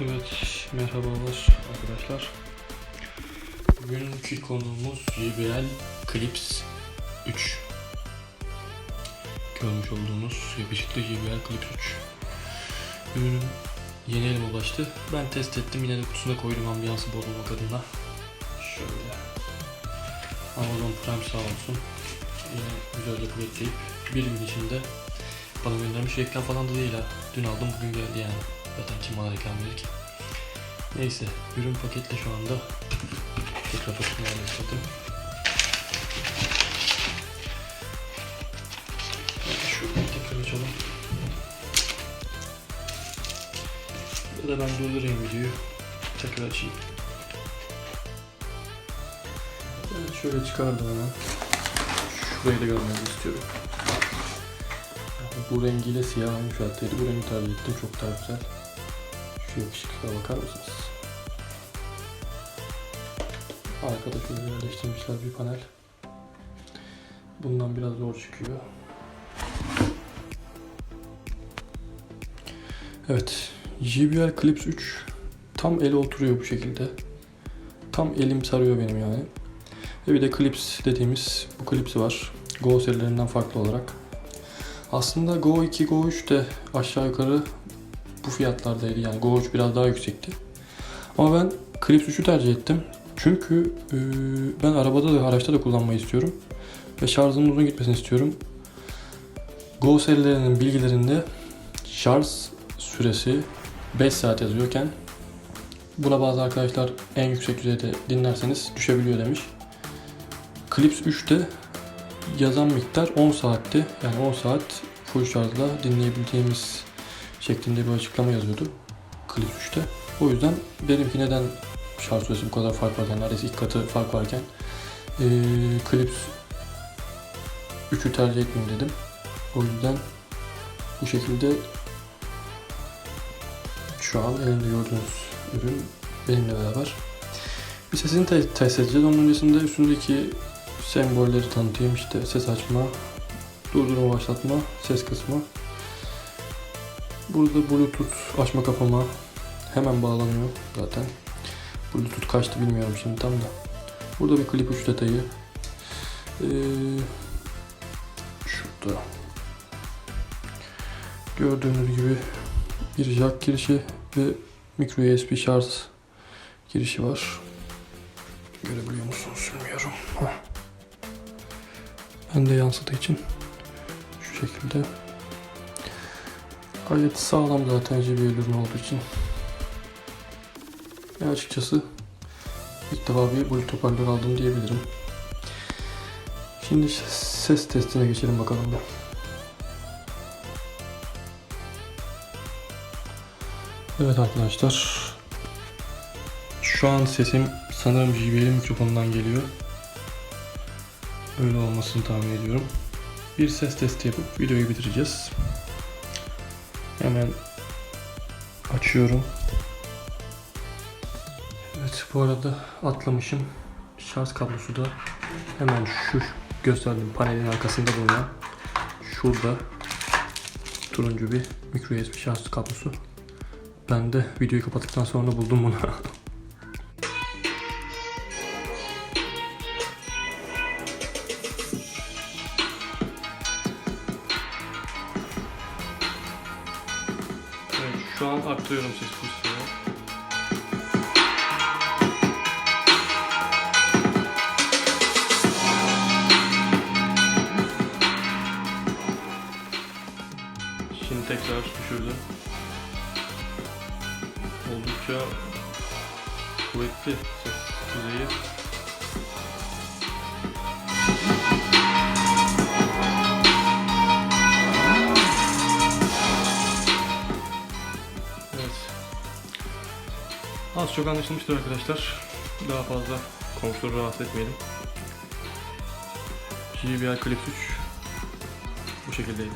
Merhabalar arkadaşlar. Bugünkü konuğumuz JBL Clips 3. Görmüş olduğunuz yakışıklı JBL Clips 3. Ürünün yeni elime ulaştı. Ben test ettim yine de kutusuna koydum ambiyansı bozmamak adına. Şöyle. Amazon Prime sağ olsun. Yine güzelce paketleyip bir gün içinde bana göndermiş reklam falan da değil ha. Dün aldım bugün geldi yani. Zaten kim reklam verir ki? Neyse, ürün paketle şu anda. Tekrar kutusunu yerleştirdim. Şuradan tekrar açalım. Ya da ben durdurayım videoyu. Tekrar açayım. Evet, şöyle çıkardım hemen. Şurayı da görmenizi istiyorum. Bu rengiyle siyah aynı fiyattaydı. Bu rengi tercih ettim. Çok daha güzel. Yakışıklığa bakar mısınız? Arkada şöyle yerleştirmişler bir panel. Bundan biraz zor çıkıyor. Evet. JBL Clips 3 tam ele oturuyor bu şekilde. Tam elim sarıyor benim yani. Ve bir de Clips dediğimiz bu Clips'i var. Go serilerinden farklı olarak. Aslında Go 2, Go 3 de aşağı yukarı bu fiyatlardaydı. Yani Go 3 biraz daha yüksekti. Ama ben Clips 3'ü tercih ettim. Çünkü e, ben arabada da araçta da kullanmayı istiyorum. Ve şarjımın uzun gitmesini istiyorum. Go serilerinin bilgilerinde şarj süresi 5 saat yazıyorken buna bazı arkadaşlar en yüksek düzeyde dinlerseniz düşebiliyor demiş. Clips 3'te yazan miktar 10 saatti. Yani 10 saat full şarjla dinleyebileceğimiz şeklinde bir açıklama yazıyordu. Clips 3'te. O yüzden benimki neden şarj süresi bu kadar fark varken, neredeyse ilk katı fark varken ee, Clips 3'ü tercih etmeyeyim dedim. O yüzden bu şekilde şu an elimde gördüğünüz ürün benimle beraber. Bir sesini te- test edeceğiz. Onun öncesinde üstündeki sembolleri tanıtayım. İşte ses açma, durdurma başlatma, ses kısmı. Burada Bluetooth açma kapama hemen bağlanıyor zaten. Bluetooth kaçtı bilmiyorum şimdi tam da. Burada bir klip uç detayı. Ee, şurada. Gördüğünüz gibi bir jack girişi ve micro USB şarj girişi var. Görebiliyor musunuz bilmiyorum. Heh. Ben de yansıdığı için şu şekilde gayet sağlam zaten JBL ürün olduğu için. Ve açıkçası ilk defa bir Bluetooth hoparlör aldım diyebilirim. Şimdi ses testine geçelim bakalım. Evet arkadaşlar. Şu an sesim sanırım JBL mikrofonundan geliyor. Öyle olmasını tahmin ediyorum. Bir ses testi yapıp videoyu bitireceğiz. Hemen açıyorum. Evet bu arada atlamışım. Şarj kablosu da hemen şu gösterdiğim panelin arkasında bulunan şurada turuncu bir micro USB şarj kablosu. Ben de videoyu kapattıktan sonra buldum bunu. şu an arttırıyorum ses kutusunu. Şimdi tekrar düşürdüm. Oldukça kuvvetli ses düzeyi. Az çok anlaşılmıştır arkadaşlar. Daha fazla komşuları rahatsız etmeyelim. JBL Clips 3 bu şekildeydi.